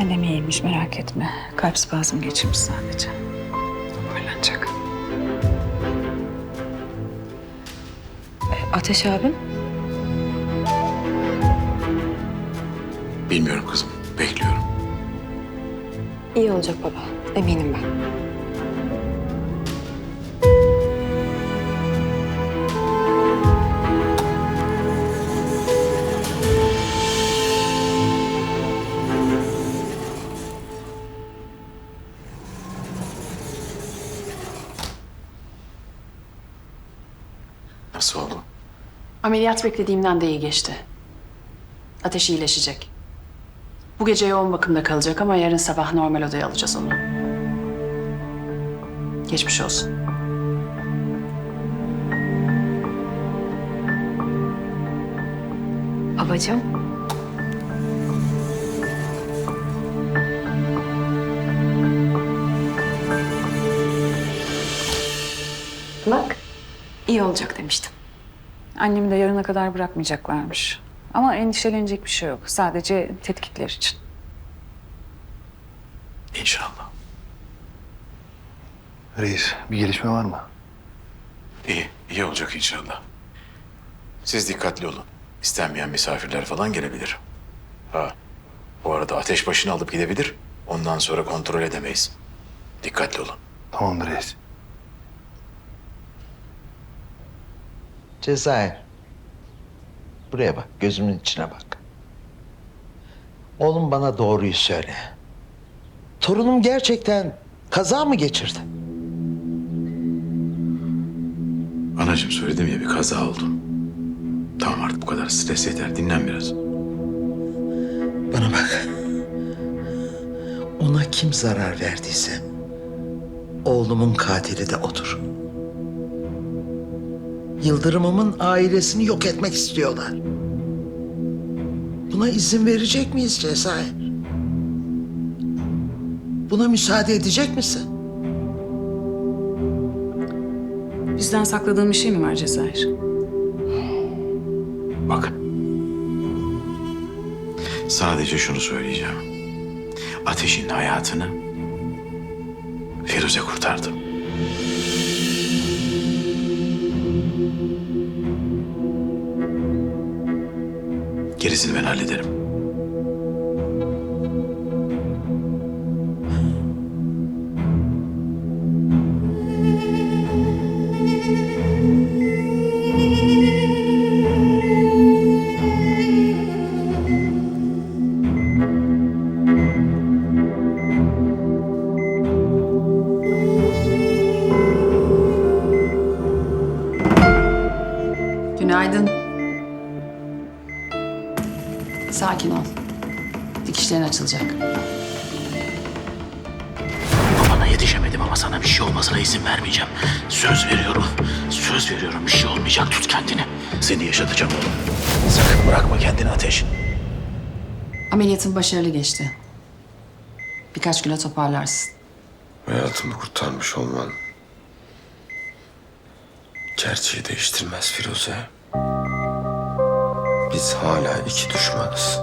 Annem iyiymiş merak etme. Kalp spazmı geçirmiş sadece. Toparlanacak. E, Ateş abim? Bilmiyorum kızım. Bekliyorum. İyi olacak baba. Eminim ben. Nasıl oldu? Ameliyat beklediğimden de iyi geçti. Ateş iyileşecek. Bu gece yoğun bakımda kalacak ama yarın sabah normal odaya alacağız onu. Geçmiş olsun. Babacığım. İyi olacak demiştim. Annemi de yarına kadar bırakmayacaklarmış. Ama endişelenecek bir şey yok. Sadece tetkikler için. İnşallah. Reis bir gelişme var mı? İyi, iyi olacak inşallah. Siz dikkatli olun. İstenmeyen misafirler falan gelebilir. Ha, bu arada ateş başını alıp gidebilir. Ondan sonra kontrol edemeyiz. Dikkatli olun. Tamamdır reis. Cezayir. Buraya bak, gözümün içine bak. Oğlum bana doğruyu söyle. Torunum gerçekten kaza mı geçirdi? Anacığım söyledim ya bir kaza oldu. Tamam artık bu kadar stres yeter. Dinlen biraz. Bana bak. Ona kim zarar verdiyse oğlumun katili de odur. Yıldırımımın ailesini yok etmek istiyorlar. Buna izin verecek miyiz Cezayir? Buna müsaade edecek misin? Bizden sakladığın bir şey mi var Cezayir? Bakın. Sadece şunu söyleyeceğim. Ateşin hayatını Firuze kurtardı. Gerisini ben hallederim. Yetişemedim ama sana bir şey olmasına izin vermeyeceğim. Söz veriyorum. Söz veriyorum bir şey olmayacak. Tut kendini. Seni yaşatacağım oğlum. Sakın bırakma kendini ateş. Ameliyatın başarılı geçti. Birkaç güne toparlarsın. Hayatımı kurtarmış olman gerçeği değiştirmez Firuze. Biz hala iki düşmanız.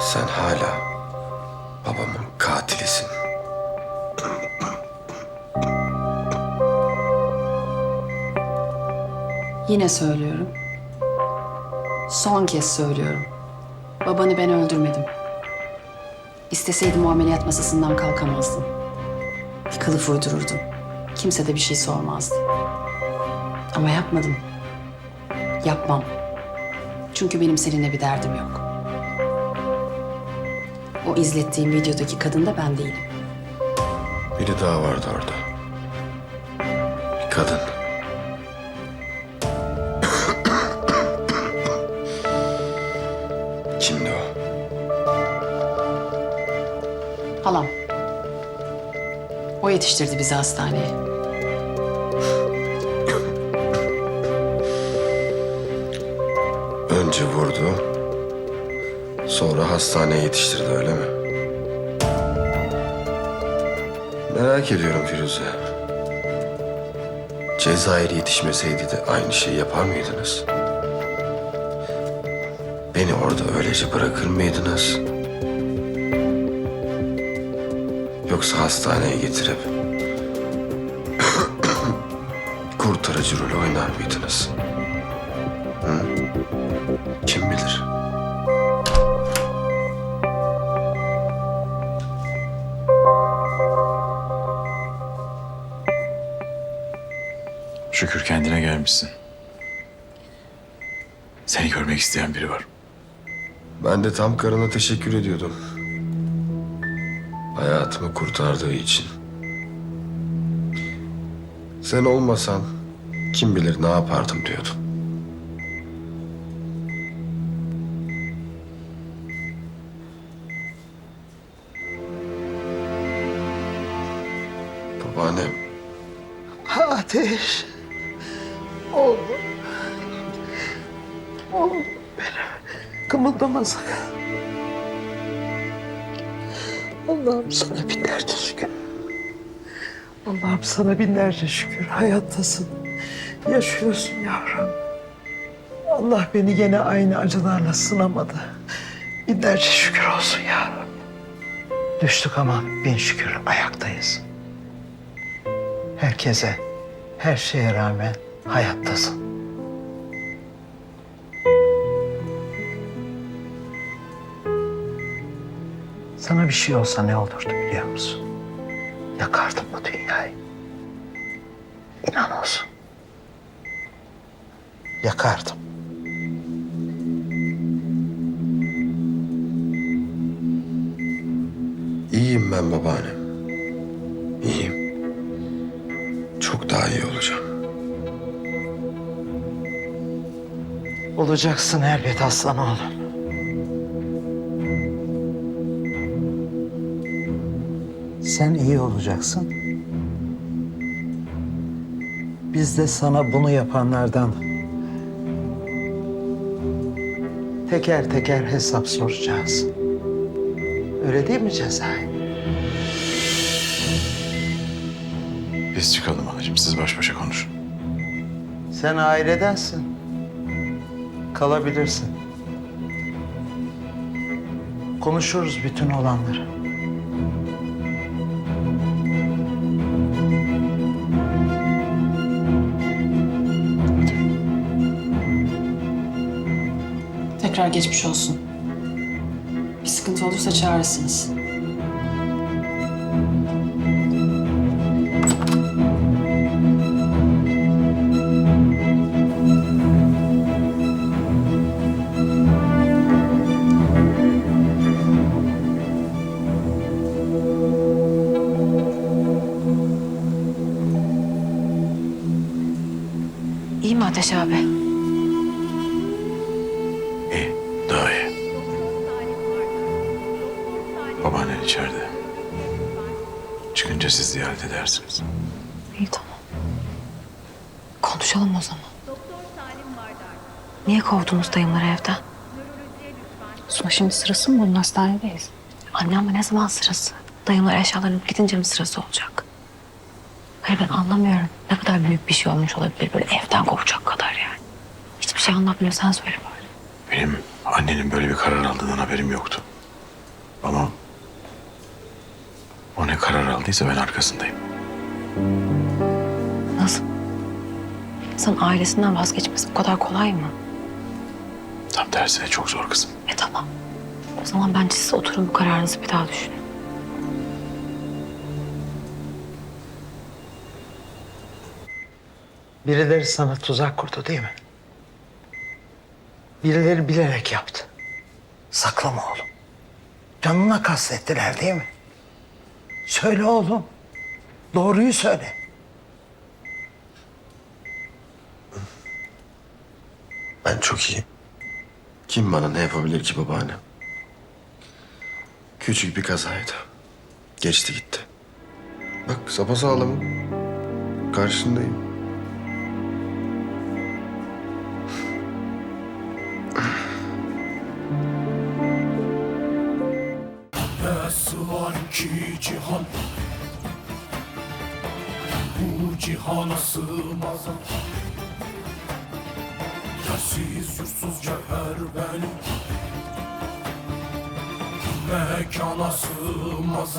Sen hala babamın katilisin. Yine söylüyorum. Son kez söylüyorum. Babanı ben öldürmedim. İsteseydim o ameliyat masasından kalkamazdım. Bir kılıf uydururdum. Kimse de bir şey sormazdı. Ama yapmadım. Yapmam. Çünkü benim seninle bir derdim yok. O izlettiğim videodaki kadın da ben değilim. Biri daha vardı orada. Bir kadın. O yetiştirdi bizi hastaneye. Önce vurdu. Sonra hastaneye yetiştirdi öyle mi? Merak ediyorum Firuze. Cezayir yetişmeseydi de aynı şeyi yapar mıydınız? Beni orada öylece bırakır mıydınız? Yoksa hastaneye getirip kurtarıcı rolü oynar mıydınız? Kim bilir? Şükür kendine gelmişsin. Seni görmek isteyen biri var. Ben de tam karına teşekkür ediyordum. Hayatımı kurtardığı için. Sen olmasan kim bilir ne yapardım diyordum. Babaannem Ateş. Oğlum. Oğlum benim. Kımıldama sakın. Allah'ım sana binlerce şükür. Allah'ım sana binlerce şükür. Hayattasın. Yaşıyorsun yavrum. Allah beni gene aynı acılarla sınamadı. Binlerce şükür olsun yavrum. Düştük ama bin şükür ayaktayız. Herkese, her şeye rağmen hayattasın. Sana bir şey olsa ne olurdu biliyor musun? Yakardım bu dünyayı. İnan olsun. Yakardım. iyiyim ben babaannem. İyiyim. Çok daha iyi olacağım. Olacaksın elbet aslan oğlum. Sen iyi olacaksın. Biz de sana bunu yapanlardan teker teker hesap soracağız. Öyle değil mi Cezayir? Biz çıkalım anacığım. Siz baş başa konuşun. Sen ailedensin. Kalabilirsin. Konuşuruz bütün olanları. Tekrar geçmiş olsun. Bir sıkıntı olursa çağırırsınız. İyi mi Ateş abi? Siz ziyaret edersiniz. İyi tamam. Konuşalım o zaman. Niye kovdunuz dayımları evden? Suna şimdi sırası mı bunun hastanedeyiz? Anne ama ne zaman sırası? Dayımlar eşyalarını gidince mi sırası olacak? Hayır ben anlamıyorum. Ne kadar büyük bir şey olmuş olabilir böyle evden kovacak kadar yani. Hiçbir şey anlatmıyor sen söyle bari. Benim annenin böyle bir karar aldığından haberim yoktu. Ama ne karar aldıysa ben arkasındayım. Nasıl? İnsan ailesinden vazgeçmesi bu kadar kolay mı? Tam tersine çok zor kızım. E tamam. O zaman bence siz oturun bu kararınızı bir daha düşünün. Birileri sana tuzak kurdu değil mi? Birileri bilerek yaptı. Saklama oğlum. Canına kastettiler değil mi? Söyle oğlum. Doğruyu söyle. Ben çok iyiyim. Kim bana ne yapabilir ki babaannem? Küçük bir kazaydı. Geçti gitti. Bak sapasağlamım. Karşındayım. Nasıl var ki cihan? Bu cihana sığmaz. Yersiz yursuz cevher benim. Mekana sığmaz